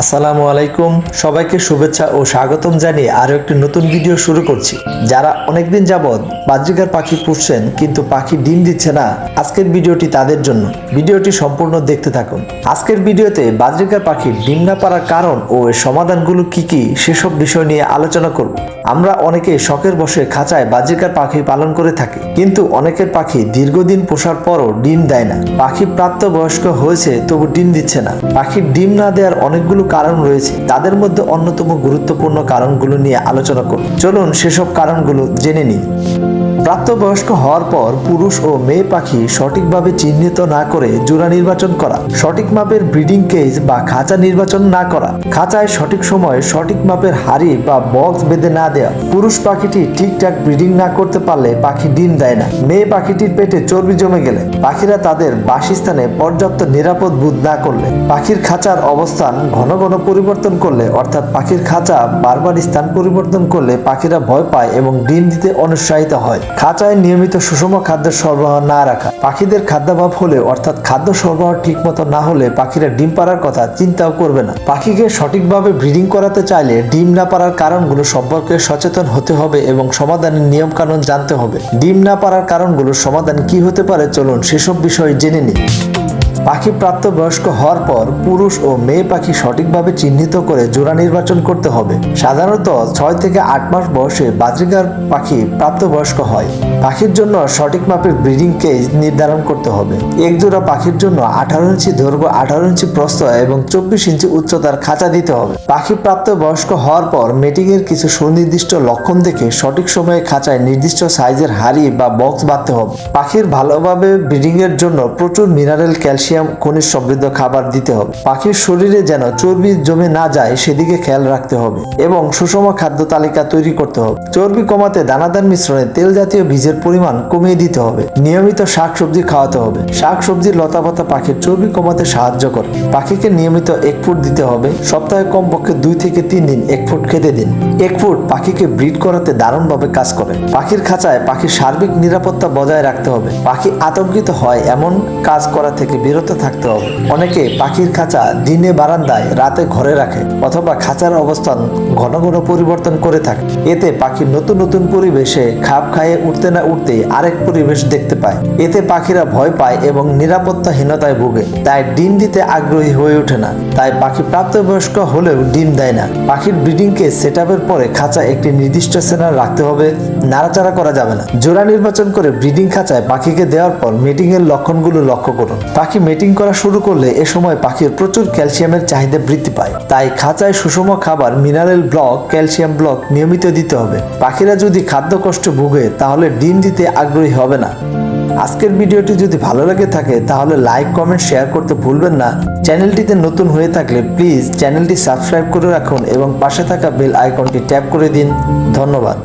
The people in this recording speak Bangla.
আসসালামু আলাইকুম। সবাইকে শুভেচ্ছা ও স্বাগতম জানিয়ে আরও একটি নতুন ভিডিও শুরু করছি। যারা অনেকদিন যাবৎ বাজরিকার পাখি পুষছেন, কিন্তু পাখি ডিম দিচ্ছে না। আজকের ভিডিওটি তাদের জন্য। ভিডিওটি সম্পূর্ণ দেখতে থাকুন। আজকের ভিডিওতে বাজরিকার পাখি ডিম না পারার কারণ ও এর সমাধানগুলো কি কি সেসব বিষয় নিয়ে আলোচনা করব। আমরা অনেকে শখের বসে খাঁচায় বাজরিকার পাখি পালন করে থাকি, কিন্তু অনেকের পাখি দীর্ঘদিন পোষার পরও ডিম দেয় না। পাখি প্রাপ্তবয়স্ক হয়েছে, তবু ডিম দিচ্ছে না। পাখির ডিম না দেওয়ার অনেকগুলো কারণ রয়েছে। তাদের মধ্যে অন্যতম গুরুত্বপূর্ণ কারণগুলো নিয়ে আলোচনা করুন চলুন সেসব কারণগুলো জেনে নিই। প্রাপ্তবয়স্ক হওয়ার পর পুরুষ ও মেয়ে পাখি সঠিকভাবে চিহ্নিত না করে জোড়া নির্বাচন করা, সঠিক মাপের ব্রিডিং কেজ বা খাঁচা নির্বাচন না করা, খাঁচায় সঠিক সময়ে সঠিক মাপের হাড়ি বা বক্স বেঁধে না দেওয়া। পুরুষ পাখিটি ঠিকঠাক ব্রিডিং না করতে পারলে পাখি ডিম দেয় না। মেয়ে পাখিটির পেটে চর্বি জমে গেলে পাখিরা তাদের বাসস্থানে পর্যাপ্ত নিরাপদ বোধ না করলে পাখির খাঁচার অবস্থান ঘন ঘন পরিবর্তন করলে, অর্থাৎ পাখির খাঁচা বারবার স্থান পরিবর্তন করলে পাখিরা ভয় পায় এবং ডিম দিতে অনুৎসাহিত হয়। খাঁচায় নিয়মিত সুষম খাদ্যের সরবরাহ না রাখা, পাখিদের খাদ্যাভাব হলে অর্থাৎ খাদ্য সরবরাহ ঠিক মতো না হলে পাখিরা ডিম পাড়ার কথা চিন্তাও করবে না। পাখিকে সঠিকভাবে ব্রিডিং করাতে চাইলে ডিম না পারার কারণগুলো সম্পর্কে সচেতন হতে হবে এবং সমাধানের নিয়ম কানুন জানতে হবে। ডিম না পারার কারণগুলোর সমাধান কি হতে পারে চলুন সেসব বিষয়ে জেনে নিই। পাখি প্রাপ্তবয়স্ক হওয়ার পর পুরুষ ও মেয়ে পাখি সঠিকভাবে চিহ্নিত করে জোড়া নির্বাচন করতে হবে। সাধারণত ছয় থেকে আট মাস বয়সে বাজরিকার পাখি প্রাপ্তবয়স্ক হয়। পাখির জন্য সঠিক মাপের ব্রিডিং কেজ নির্ধারণ করতে হবে। এক জোড়া পাখির জন্য আঠারো ইঞ্চি দৈর্ঘ্য, আঠারো ইঞ্চি প্রস্থ এবং চব্বিশ ইঞ্চি উচ্চতার খাঁচা দিতে হবে। পাখি প্রাপ্তবয়স্ক হওয়ার পর মেটিং এর কিছু সুনির্দিষ্ট লক্ষণ দেখে সঠিক সময়ে খাঁচায় নির্দিষ্ট সাইজের হাড়ি বা বক্স বাঁধতে হবে। পাখির ভালোভাবে ব্রিডিং এর জন্য প্রচুর মিনারেল ক্যালসিয়াম খনিজ সমৃদ্ধ খাবার দিতে হবে। পাখির শরীরে যেন চর্বি জমে না যায়, সেদিকে খেয়াল রাখতে হবে এবং সুষম খাদ্য তালিকা তৈরি করতে হবে। চর্বি কমাতে দানাদার মিশ্রণে তেল জাতীয় বীজের পরিমাণ কমিয়ে দিতে হবে। নিয়মিত শাকসবজি খাওয়াতে হবে। শাকসবজির লতাপাতা পাখির চর্বি কমাতে সাহায্য করে। পাখিকে নিয়মিত এক ফুট দিতে হবে। সপ্তাহে কমপক্ষে দুই থেকে তিন দিন এক ফুট খেতে দিন। এক ফুট পাখিকে ব্রিড করাতে দারুণভাবে কাজ করে। পাখির খাঁচায় পাখির সার্বিক নিরাপত্তা বজায় রাখতে হবে। পাখি আতঙ্কিত হয় এমন কাজ করা থেকে বিরত থাকতে হবে অনেকে পাখির খাঁচা দিনে বারান্দায় রাতে ঘরে রাখে অথবা খাঁচার অবস্থান ঘন ঘন পরিবর্তন করে থাকে। এতে পাখি নতুন নতুন পরিবেশে খাপ খাইয়ে উঠতে না উঠতে আরেক পরিবেশ দেখতে পায়। এতে পাখিরা ভয় পায় এবং নিরাপত্তাহীনতায় ভোগে। তাই ডিম দিতে আগ্রহী হয়ে ওঠে না। তাই পাখি প্রাপ্তবয়স্ক হলেও ডিম দেয় না। পাখির ব্রিডিংকে সেট পরে খাঁচা একটি নির্দিষ্ট সেনার রাখতে হবে। নাড়াচাড়া করা যাবে না। জোড়া নির্বাচন করে ব্রিডিং খাঁচায় পাখিকে দেওয়ার পর মিটিং এর লক্ষণগুলো লক্ষ্য করুন। পাখি মিটিং করা শুরু করলে এ সময় পাখির প্রচুর ক্যালসিয়ামের চাহিদা বৃদ্ধি পায়। তাই খাঁচায় সুষম খাবার মিনারেল ব্লক ক্যালসিয়াম ব্লক নিয়মিত দিতে হবে। পাখিরা যদি খাদ্য কষ্ট ভুগে, তাহলে ডিম দিতে আগ্রহী হবে না। আজকের ভিডিওটি যদি ভালো লেগে থাকে, তাহলে লাইক কমেন্ট শেয়ার করতে ভুলবেন না। চ্যানেলটিতে নতুন হয়ে থাকলে প্লিজ চ্যানেলটি সাবস্ক্রাইব করে রাখুন এবং পাশে থাকা বেল আইকনটি ট্যাপ করে দিন। ধন্যবাদ।